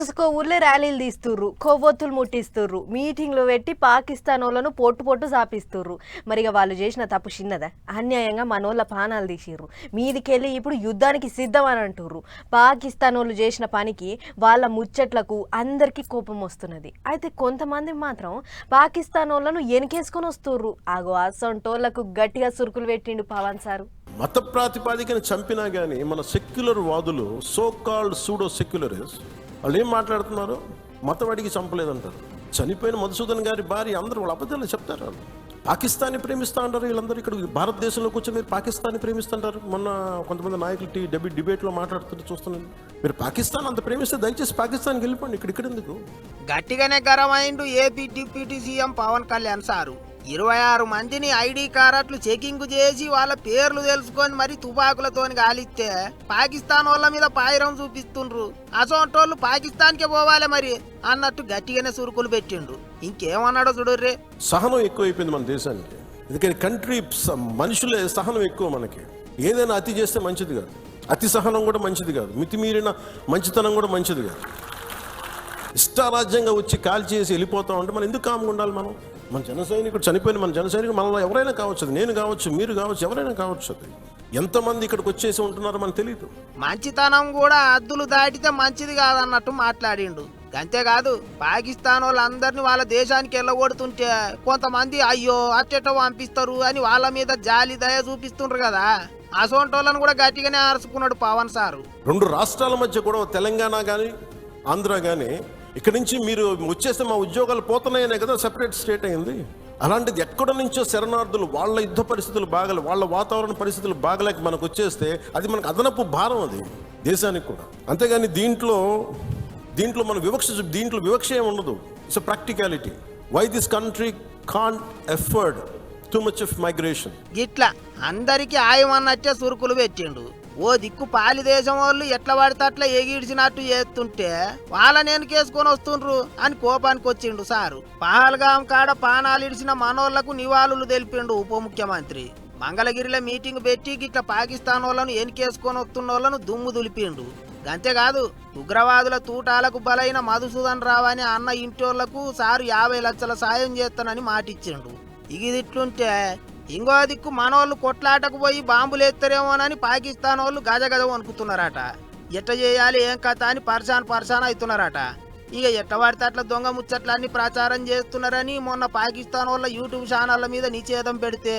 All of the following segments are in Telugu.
రోజుకో ఊర్లే ర్యాలీలు తీస్తుర్రు కొవ్వొత్తులు ముట్టిస్తుర్రు మీటింగ్లు పెట్టి పాకిస్తాన్ వాళ్ళను పొట్టు పొట్టు సాపిస్తుర్రు. మరి ఇక వాళ్ళు చేసిన తప్పు చిన్నదా? అన్యాయంగా మనోళ్ళ పానాలు తీసిర్రు. మీదికెళ్ళి ఇప్పుడు యుద్ధానికి సిద్ధం అని అంటుర్రు. పాకిస్తాన్ వాళ్ళు చేసిన పనికి వాళ్ళ ముచ్చట్లకు అందరికీ కోపం వస్తున్నది. అయితే కొంతమంది మాత్రం పాకిస్తాన్ వాళ్ళను ఎనికేసుకొని వస్తుర్రు. ఆగో అసంటోళ్ళకు గట్టిగా సురుకులు పెట్టిండు పవన్ సారు. మత ప్రాతిపాదికను చంపినా కానీ మన సెక్యులర్ వాదులు సో కాల్డ్ సూడో సెక్యులరిస్ట్ వాళ్ళు ఏం మాట్లాడుతున్నారు మతవాడికి చంపలేదంటారు. చనిపోయిన మధుసూదన్ గారి భార్య అందరూ వాళ్ళ అబద్ధాలు చెప్తారు. వాళ్ళు పాకిస్తాన్ని ప్రేమిస్తా అంటారు వీళ్ళందరూ ఇక్కడ. భారతదేశంలో కూర్చొని మీరు పాకిస్తాన్ని ప్రేమిస్తుంటారు. మొన్న కొంతమంది నాయకులు టీ డెబి డిబేట్లో మాట్లాడుతుంటే చూస్తున్నాను. మీరు పాకిస్తాన్ అంత ప్రేమిస్తే దయచేసి పాకిస్తాన్కి వెళ్ళిపోండి. ఇక్కడ ఇక్కడ ఎందుకు? గట్టిగానే గరమైండు AP deputy CM Pawan Kalyan sir. ఇరవై ఆరు మందిని ఐడి కారట్లు చెకింగ్ చేసి వాళ్ళ పేర్లు తెలుసుకొని మరి తుపాకులతోని గాలిస్తే పాకిస్తాన్ వాళ్ళ మీద పాయిరం చూపిస్తుండ్రు. అసోంటోళ్ళు పాకిస్తాన్కే పోవాలి మరి అన్నట్టు గట్టిగానే సురుకులు పెట్టిండు ఇంకేమన్నాడో చూడర్రే. సహనం ఎక్కువైపోయింది మన దేశానికి. ఎందుకని కంట్రీ స- మనుషులే సహనం ఎక్కువ మనకి. ఏదైనా అతి చేస్తే మంచిది కాదు. అతి సహనం కూడా మంచిది కాదు. మితిమీరిన మంచితనం కూడా మంచిది కాదు. ఇష్టారాజ్యంగా వచ్చి కాల్ చేసి వెళ్ళిపోతాం అంటే మనం ఎందుకు కామ్గా ఉండాలి మనం? మన జన సైనికుడు చనిపోయిన మన జన సైనికుడు మనలో ఎవరైనా కావచ్చు నేను కావచ్చు మీరు కావచ్చు ఎవరైనా కావచ్చు అది. ఎంతమంది ఇక్కడికి వచ్చేసి ఉంటున్నారో మనకు తెలియదు మంచితనం కూడా హద్దులు దాటితే మంచిది కాదన్నట్టు మాట్లాడిండు. అంతేకాదు పాకిస్తాన్ వాళ్ళందరినీ వాళ్ళ దేశానికి వెళ్ళగొడుతుంటే కొంతమంది అయ్యో అట్టెట పంపిస్తారు అని వాళ్ళ మీద జాలి దయ చూపిస్తుండ్రు కదా. అసోంటోళ్ళను కూడా గట్టిగానే అరుచుకున్నాడు పవన్ సారు. రెండు రాష్ట్రాల మధ్య కూడా తెలంగాణ కానీ ఆంధ్ర కానీ ఇక్కడి నుంచి మీరు వచ్చేస్తే మా ఉద్యోగాలు పోతున్నాయనే కదా సెపరేట్ స్టేట్ అయింది. అలాంటిది ఎక్కడ నుంచో శరణార్థులు వాళ్ళ యుద్ధ పరిస్థితులు బాగలే వాళ్ళ వాతావరణ పరిస్థితులు బాగలేక మనకు వచ్చేస్తే అది మనకు అదనపు భారం అది దేశానికి కూడా. అంతేగాని దీంట్లో దీంట్లో మన వివక్ష దీంట్లో వివక్ష ఏమి ఉండదు. It's practicality why this country can't afford too much of migration ఇట్లా అందరికీ ఆయమన్నట్టే సురుకులు పెట్టిండు. ఓ దిక్కు పాలి దేశం వాళ్ళు ఎట్లా పడితే అట్లా ఎగిడిచినట్టు చేస్తుంటే వాళ్ళ నేను కేసుకొని వస్తుండ్రు అని కోపానికి వచ్చిండు సారు. పహల్గాం కాడ పానాలు ఇడిచిన మనోళ్ళకు నివాళులు తెలిపిండు ఉప ముఖ్యమంత్రి. మంగళగిరిలో మీటింగ్ పెట్టి గిట్ల పాకిస్తాన్ వాళ్ళను ఎనికేసుకొని వస్తున్న వాళ్ళను దుమ్ము దులిపిండు. అంతేకాదు ఉగ్రవాదుల తూటాలకు బలైన మధుసూదన్ రావు అని అన్న ఇంటోళ్ళకు సారు యాభై లక్షల సాయం చేస్తానని మాటిచ్చిండు. ఇగిదిట్లుంటే ఇంకో దిక్కు మనోళ్ళు కొట్లాటకు పోయి బాంబులు ఎత్తరేమోనని పాకిస్తాన్ వాళ్ళు గజ గజ వణుకుతున్నారట. ఎట్ట చేయాలి ఏం కథ అని పర్షాన్ పర్షాన్ అవుతున్నారట ఇక ఎట్ట పడితే అట్లా దొంగ ముచ్చట్లన్నీ ప్రచారం చేస్తున్నారని మొన్న పాకిస్తాన్ వాళ్ళ యూట్యూబ్ ఛానళ్ళ మీద నిషేధం పెడితే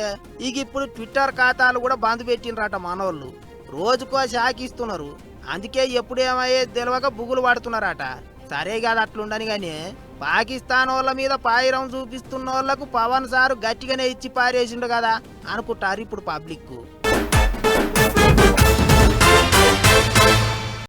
ఇక ఇప్పుడు ట్విట్టర్ ఖాతాలు కూడా బంద్ పెట్టినరట మనోళ్ళు. రోజుకో షాకిస్తున్నారు. అందుకే ఎప్పుడు ఏమయ్యేది తెలియక బుగులు పడుతున్నారట. సరే కదా అట్లుండని కానీ పాకిస్తాన్ వాళ్ళ మీద పాయిరం చూపిస్తున్న వాళ్ళకు పవన్ సారు గట్టిగానే ఇచ్చి పారేసిండు కదా అనుకుంటారు ఇప్పుడు పబ్లిక్